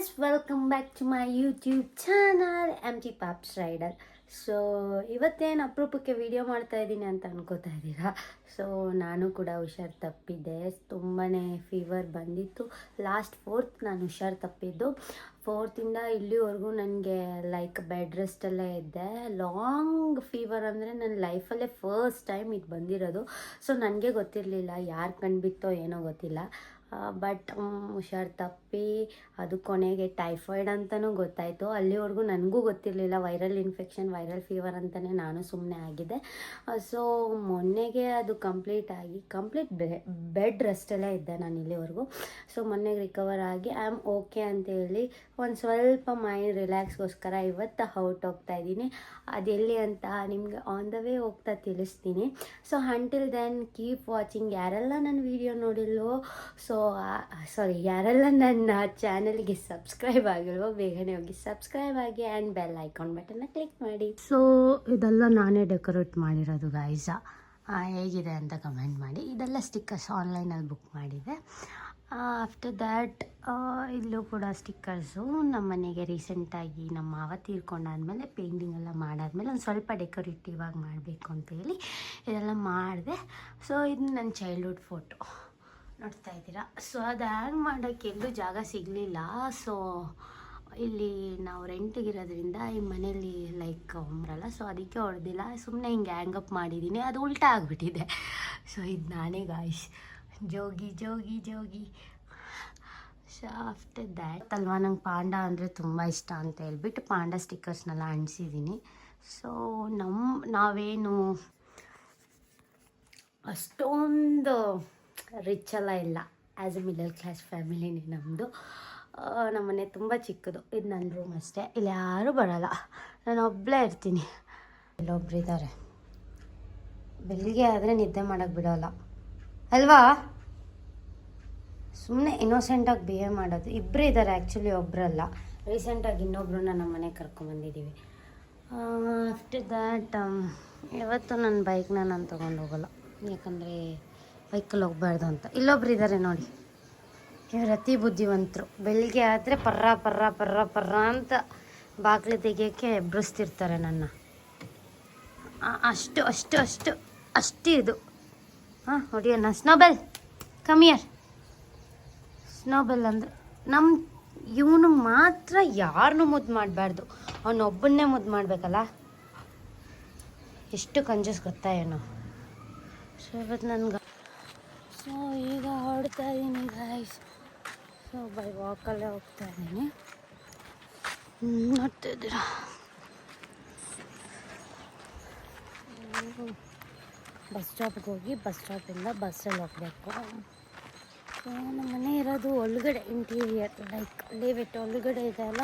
Guys welcome back to my YouTube channel M G pops rider so ಇವತ್ತೇನು ಅಪರೂಪಕ್ಕೆ video ಮಾಡ್ತಾ ಇದ್ದೀನಿ ಅಂತ ಅನ್ಕೋತಾ ಇದ್ದೀರಾ ಸೊ ನಾನು ಕೂಡ ಹುಷಾರು ತಪ್ಪಿದ್ದೆ. ತುಂಬಾ ಫೀವರ್ ಬಂದಿತ್ತು. ಲಾಸ್ಟ್ ಫೋರ್ತ್ ನಾನು ಹುಷಾರು ತಪ್ಪಿದ್ದು. ಫೋರ್ತಿಂದ ಇಲ್ಲಿವರೆಗೂ ನನಗೆ ಲೈಕ್ ಬೆಡ್ ರೆಸ್ಟಲ್ಲೇ ಇದ್ದೆ. ಲಾಂಗ್ ಫೀವರ್ ಅಂದರೆ ನನ್ನ ಲೈಫಲ್ಲೇ ಫಸ್ಟ್ ಟೈಮ್ ಇದು ಬಂದಿರೋದು. ಸೊ ನನಗೆ ಗೊತ್ತಿರಲಿಲ್ಲ, ಯಾರು ಕಂಡುಬಿತ್ತೋ ಏನೋ ಗೊತ್ತಿಲ್ಲ. ಬಟ್ ಹುಷಾರು ತಪ್ಪಿ, ಅದು ಕೊನೆಗೆ ಟೈಫಾಯ್ಡ್ ಅಂತಲೂ ಗೊತ್ತಾಯಿತು. ಅಲ್ಲಿವರೆಗೂ ನನಗೂ ಗೊತ್ತಿರಲಿಲ್ಲ ವೈರಲ್ ಇನ್ಫೆಕ್ಷನ್ ವೈರಲ್ ಫೀವರ್ ಅಂತಲೇ ನಾನು ಸುಮ್ಮನೆ ಆಗಿದ್ದೆ. ಸೊ ಮೊನ್ನೆಗೆ ಅದು ಕಂಪ್ಲೀಟ್ ಆಗಿ ಕಂಪ್ಲೀಟ್ ಬೆಡ್ ರೆಸ್ಟಲ್ಲೇ ಇದ್ದೆ ನಾನು ಇಲ್ಲಿವರೆಗೂ. ಸೊ ಮೊನ್ನೆಗೆ ರಿಕವರ್ ಆಗಿ ಐ ಆಮ್ ಓಕೆ ಅಂತೇಳಿ, ಒಂದು ಸ್ವಲ್ಪ ಮೈಂಡ್ ರಿಲ್ಯಾಕ್ಸ್ಗೋಸ್ಕರ ಇವತ್ತು ಔಟ್ ಹೋಗ್ತಾ ಇದ್ದೀನಿ. ಅದೆಲ್ಲಿ ಅಂತ ನಿಮ್ಗೆ ಆನ್ ದ ವೇ ಹೋಗ್ತಾ ತಿಳಿಸ್ತೀನಿ. So until then keep watching ಯಾರೆಲ್ಲ ನನ್ನ ವಿಡಿಯೋ ನೋಡಿಲ್ವೋ ಸೊ ಸಾರಿ ಯಾರೆಲ್ಲ ನನ್ನ ಚಾನಲ್ಗೆ ಸಬ್ಸ್ಕ್ರೈಬ್ ಆಗಿಲ್ವೋ ಬೇಗನೆ ಹೋಗಿ ಸಬ್ಸ್ಕ್ರೈಬ್ ಆಗಿ ಆ್ಯಂಡ್ ಬೆಲ್ ಐಕಾನ್ ಬಟನ್ನ ಕ್ಲಿಕ್ ಮಾಡಿ. ಸೊ ಇದೆಲ್ಲ ನಾನೇ ಡೆಕೋರೇಟ್ ಮಾಡಿರೋದು ಗಾಯ್ಸ ಹೇಗಿದೆ ಅಂತ ಕಮೆಂಟ್ ಮಾಡಿ. ಇದೆಲ್ಲ ಸ್ಟಿಕ್ಕರ್ಸ್ ಆನ್ಲೈನಲ್ಲಿ ಬುಕ್ ಮಾಡಿದೆ. ಆಫ್ಟರ್ ದ್ಯಾಟ್ ಇಲ್ಲೂ ಕೂಡ ಸ್ಟಿಕ್ಕರ್ಸು ನಮ್ಮ ಮನೆಗೆ ರೀಸೆಂಟಾಗಿ ನಮ್ಮ ಮಾವ ತೀರ್ಕೊಂಡಾದ್ಮೇಲೆ ಪೇಂಟಿಂಗ್ ಎಲ್ಲ ಮಾಡಾದ್ಮೇಲೆ ಒಂದು ಸ್ವಲ್ಪ ಡೆಕೋರೇಟಿವ್ ಆಗಿ ಮಾಡಬೇಕು ಅಂತೇಳಿ ಇದೆಲ್ಲ ಮಾಡಿದೆ. ಸೊ ಇದು ನನ್ನ ಚೈಲ್ಡ್ಹುಡ್ ಫೋಟೋ ನೋಡ್ತಾ ಇದ್ದೀರಾ? ಸೊ ಅದು ಹ್ಯಾಂಗ್ ಮಾಡೋಕ್ಕೆ ಎಲ್ಲೂ ಜಾಗ ಸಿಗಲಿಲ್ಲ. ಸೊ ಇಲ್ಲಿ ನಾವು ರೆಂಟಿಗಿರೋದ್ರಿಂದ ಈ ಮನೇಲಿ ಲೈಕ್ ಬರಲ್ಲ ಸೊ ಅದಕ್ಕೆ ಹೊಡೆದಿಲ್ಲ. ಸುಮ್ಮನೆ ಹಿಂಗೆ ಹ್ಯಾಂಗ್ ಅಪ್ ಮಾಡಿದ್ದೀನಿ. ಅದು ಉಲ್ಟಾ ಆಗಿಬಿಟ್ಟಿದೆ. ಸೊ ಇದು ನಾನೇ guys Jogi Jogi Jogi. So after that ಅಲ್ವಾ ನಂಗೆ ಪಾಂಡ ಅಂದರೆ ತುಂಬ ಇಷ್ಟ ಅಂತ ಹೇಳ್ಬಿಟ್ಟು ಪಾಂಡ ಸ್ಟಿಕ್ಕರ್ಸ್ನೆಲ್ಲ ಅಂಟಿಸಿದ್ದೀನಿ. ಸೊ ನಮ್ಮ ನಾವೇನು ಅಷ್ಟೊಂದು ರಿಚ್ ಎಲ್ಲ ಇಲ್ಲ. ಆ್ಯಸ್ ಎ ಮಿಡಲ್ ಕ್ಲಾಸ್ ಫ್ಯಾಮಿಲಿನೇ ನಮ್ಮದು ನಮ್ಮ ಮನೆ ತುಂಬ ಚಿಕ್ಕದು. ಇದು ನನ್ನ ರೂಮ್ ಅಷ್ಟೇ. ಇಲ್ಲಿ ಯಾರೂ ಬರೋಲ್ಲ. ನಾನು ಒಬ್ಬಳೇ ಇರ್ತೀನಿ. ಇಲ್ಲೊಬ್ರು ಇದ್ದಾರೆ ಬೆಳಿಗ್ಗೆ ಆದರೆ ನಿದ್ದೆ ಮಾಡೋಕ್ಕೆ ಬಿಡೋಲ್ಲ. ಅಲ್ವಾ? ಸುಮ್ಮನೆ ಇನ್ನೋಸೆಂಟಾಗಿ ಬಿಹೇವ್ ಮಾಡೋದು. ಇಬ್ಬರು ಇದ್ದಾರೆ ಆ್ಯಕ್ಚುಲಿ ಒಬ್ಬರಲ್ಲ ರೀಸೆಂಟಾಗಿ ಇನ್ನೊಬ್ಬರನ್ನ ನಮ್ಮ ಮನೆಗೆ ಕರ್ಕೊಂಬಂದಿದ್ದೀವಿ ಆಫ್ಟರ್ ದ್ಯಾಟ್ ಇವತ್ತು ನನ್ನ ಬೈಕ್ನ ನಾನು ತೊಗೊಂಡು ಹೋಗಲ್ಲ. ಯಾಕಂದರೆ ಬೈಕಲ್ಲಿ ಹೋಗ್ಬಾರ್ದು ಅಂತ. ಇಲ್ಲೊಬ್ರು ಇದ್ದಾರೆ ನೋಡಿ. ಇವ್ರು ಅತಿ ಬುದ್ಧಿವಂತರು. ಬೆಳಿಗ್ಗೆ ಆದರೆ ಪರ್ರ ಪರ್ರ ಪರ್ರ ಪರ್ರ ಅಂತ ಬಾಗಿಲು ತೆಗಿಯೋಕ್ಕೆ ಎಬ್ಬರಿಸ್ತಿರ್ತಾರೆ ನನ್ನ. ಅಷ್ಟು ಅಷ್ಟು ಅಷ್ಟು ಅಷ್ಟು ಇದು. ಹಾಂ ಹೊಡಿಯೋಣ ಸ್ನೋಬೆಲ್ ಕಮಿಯರ್ ಸ್ನೋಬೆಲ್ ಅಂದರೆ ನಮ್ಮ ಇವನು ಮಾತ್ರ ಯಾರನ್ನೂ ಮುದ್ದು ಮಾಡಬಾರ್ದು. ಅವನೊಬ್ಬನ್ನೇ ಮುದ್ದು ಮಾಡಬೇಕಲ್ಲ? ಎಷ್ಟು ಕಂಜೂಸ್ ಗೊತ್ತಾ ಏನೋ ಸೊ ಇವತ್ತು ನನ್ಗೆ ಸೊ ಈಗ ಹೊಡ್ತಾ ಇದ್ದೀನಿ ಗಾಯ್ಸ್ ಸೊ ಬೈ ವಾಕಲ್ಲೇ ಹೋಗ್ತಾ ಇದ್ದೀನಿ ನೋಡ್ತಿದ್ದೀರಾ ಬಸ್ ಸ್ಟಾಪ್ಗೆ ಹೋಗಿ ಬಸ್ ಸ್ಟಾಪಿಂದ ಬಸ್ಸಲ್ಲಿ ಹೋಗಬೇಕು. ಸೊ ನಮ್ಮ ಮನೆ ಇರೋದು ಒಳಗಡೆ ಇಂಟೀರಿಯರ್ ಲೈಕ್ ಲೇವಿಟ್ ಒಳಗಡೆ ಇದೆ ಅಲ್ಲ?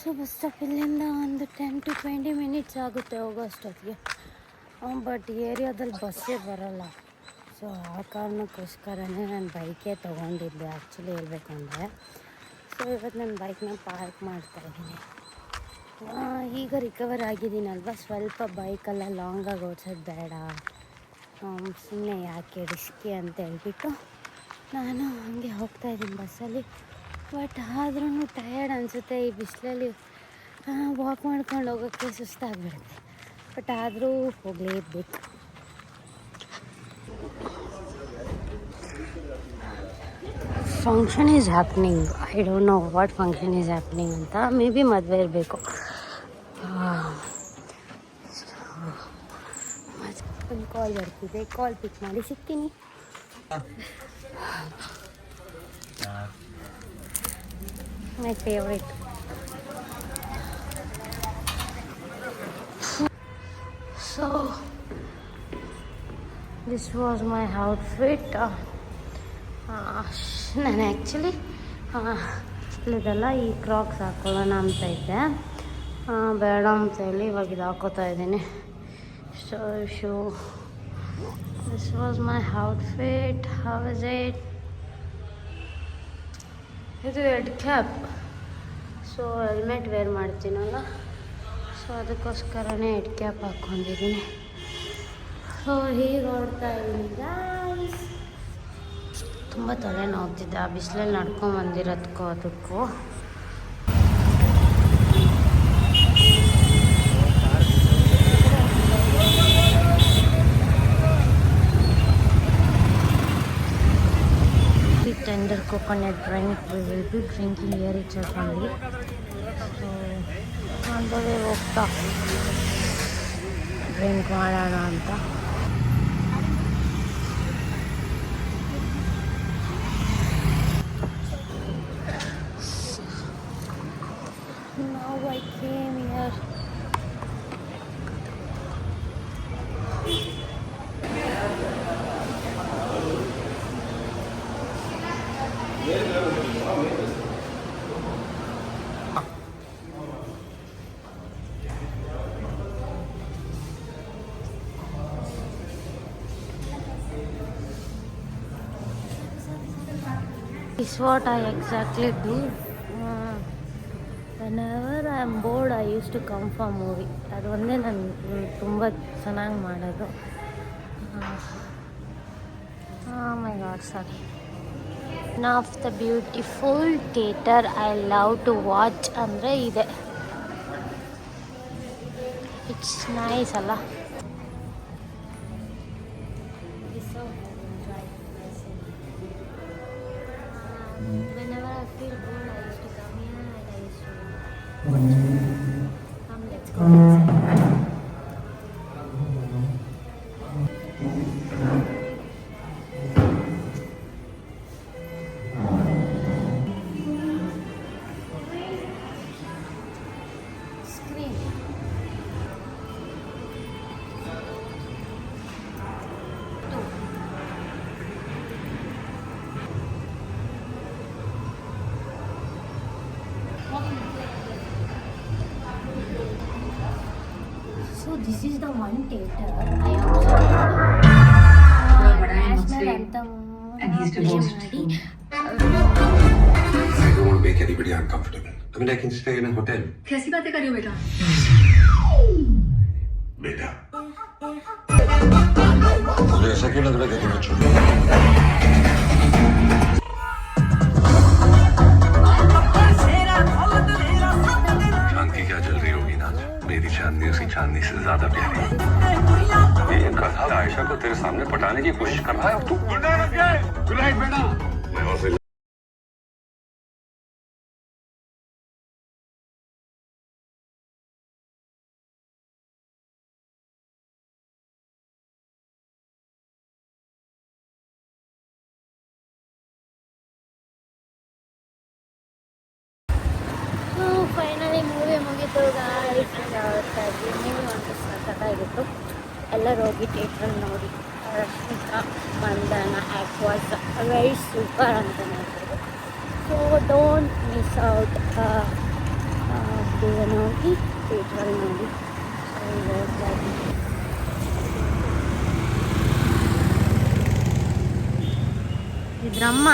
ಸೊ ಬಸ್ ಸ್ಟಾಪ್ ಇಲ್ಲಿಂದ ಒಂದು ಟೆನ್ ಟು ಟ್ವೆಂಟಿ ಮಿನಿಟ್ಸ್ ಆಗುತ್ತೆ ಹೋಗೋ ಅಷ್ಟೊತ್ತಿಗೆ ಬಟ್ ಏರಿಯಾದಲ್ಲಿ ಬಸ್ಸೇ ಬರೋಲ್ಲ. ಸೊ ಆ ಕಾರಣಕ್ಕೋಸ್ಕರನೇ ನಾನು ಬೈಕೇ ತೊಗೊಂಡಿದ್ದೆ. ಆ್ಯಕ್ಚುಲಿ ಹೇಳ್ಬೇಕಂದ್ರೆ. ಸೊ ಇವತ್ತು ನಾನು ಬೈಕ್ನ ಪಾರ್ಕ್ ಮಾಡ್ತಾ ಇದ್ದೀನಿ. ಈಗ ರಿಕವರ್ ಆಗಿದ್ದೀನಲ್ವ? ಸ್ವಲ್ಪ ಬೈಕೆಲ್ಲ ಲಾಂಗಾಗಿ ಓಡಿಸೋದು ಬೇಡ. ಸುಮ್ಮನೆ ಯಾಕೆ ರಿಸ್ಕಿ ಅಂತ ಹೇಳ್ಬಿಟ್ಟು ನಾನು ಹಂಗೆ ಹೋಗ್ತಾ ಇದ್ದೀನಿ ಬಸ್ಸಲ್ಲಿ ಬಟ್ ಆದ್ರೂ ಟಯರ್ಡ್ ಅನಿಸುತ್ತೆ. ಈ ಬಿಸಿಲಲ್ಲಿ ವಾಕ್ ಮಾಡ್ಕೊಂಡು ಹೋಗೋಕ್ಕೆ ಸುಸ್ತಾಗ್ಬಿಡುತ್ತೆ. ಬಟ್ ಆದರೂ ಹೋಗಲೇಬೇಕು function is happening I don't know what function is happening ಅಂತ. ಮೇ ಬಿ ಮದುವೆ ಇರಬೇಕು. ಒಂದು ಕಾಲ್ ಬರ್ತಿದೆ. ಕಾಲ್ ಪಿಕ್ ಮಾಡಿ ಸಿಗ್ತೀನಿ. My favourite so this was my outfit ನಾನು ಆ್ಯಕ್ಚುಲಿ ಇದೆಲ್ಲ ಈ ಕ್ರಾಕ್ಸ್ ಹಾಕೊಳ್ಳೋಣ ಅಂತ ಇದ್ದೆ. ಬೇಡ ಅಂತ ಹೇಳಿ ಇವಾಗ ಇದು ಹಾಕೋತಾ ಇದ್ದೀನಿ. So shoe this was my outfit how is it ಇದು head cap so helmet wear ಮಾಡ್ತೀನಲ್ಲ. So ಅದಕ್ಕೋಸ್ಕರನೇ ಹೆಡ್ ಕ್ಯಾಪ್ ಹಾಕ್ಕೊಂಡಿದ್ದೀನಿ ಸೊ ಹೀಗೆ ಓಡ್ತಾ ಇದ್ದೀನಿ. ತುಂಬ ತಲೆನೋವ್ತಿದ್ದೆ ಆ ಬಿಸಿಲಲ್ಲಿ ನಡ್ಕೊಂಡು ಬಂದಿರೋದಕ್ಕೂ ಅದಕ್ಕೂ. Tender coconut drink will be drinking air ಇಚ್ಚಿ ಹೋಗ್ತಾ. ಡ್ರಿಂಕ್ ಮಾಡೋಣ ಅಂತ. Is what I exactly do. Am bored I use to come for movie. ಅದು ಒಂದೇ ನಾನು ತುಂಬ ಚೆನ್ನಾಗಿ ಮಾಡೋದು. My god sir. One of the beautiful theatre I love to watch ಅಂದರೆ ಇದೆ. ಇಟ್ಸ್ ನೈಸ್ ಅಲ್ಲ? And I feel 我 this is the one theater I observed. National anthem and he's divorced I don't want to make anybody uncomfortable. I mean, I can stay in a hotel. कैसी बातें कर रही हो बेटा बेटा मुझे ऐसा क्यों लग रहा है कि तुम्हें छोड़ तेरे सामने पटाने की कोशिश कर रहा है और तू मैं और फिर ಫೈನಲಿ ಮೂವಿ ಮುಗೀತು ಗಾಯ್ಸ್ ಹೊರಡ್ತಾ ಇದ್ವಿ ಮೂವಿ ಒಂದು ಸಖತ್ತಾಗಿತ್ತು ಎಲ್ಲರೂ ಹೋಗಿ ಥಿಯೇಟ್ರಲ್ಲಿ ನೋಡಿ Rashmika Mandanna app was very super ಅಂತ ಹೇಳ್ಬೋದು. ಸೊ ಡೋಂಟ್ ಮಿಸ್ ಔಟ್ ಬೇಗನೆ ಹೋಗಿ ಥಿಯೇಟ್ರಲ್ಲಿ ನೋಡಿ. ಇದ್ರಮ್ಮ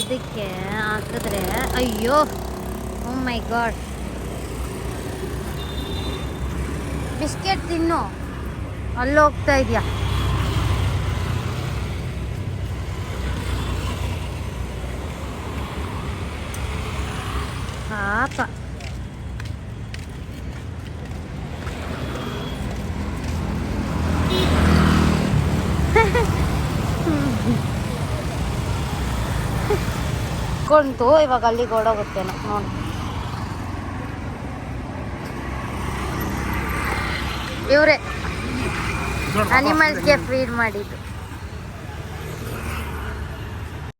ಇದಕ್ಕೆ ಹಾಕಿದ್ರೆ, ಅಯ್ಯೋ ಓ ಮೈ ಗಾಡ್ ಬಿಸ್ಕೆಟ್ ತಿನ್ನು. ಅಲ್ಲಿ ಹೋಗ್ತಾ ಇದೆಯಾ? ಪಾಪ ಕೊಂತು ಇವಾಗ ಅಲ್ಲಿಗೆ ಓಡೋಗುತ್ತೇನೋ ನೋಡಿ. ಇವರೇ ಅನಿಮಲ್ಸ್ಗೆ ಫೀಡ್ ಮಾಡಿದ್ದು.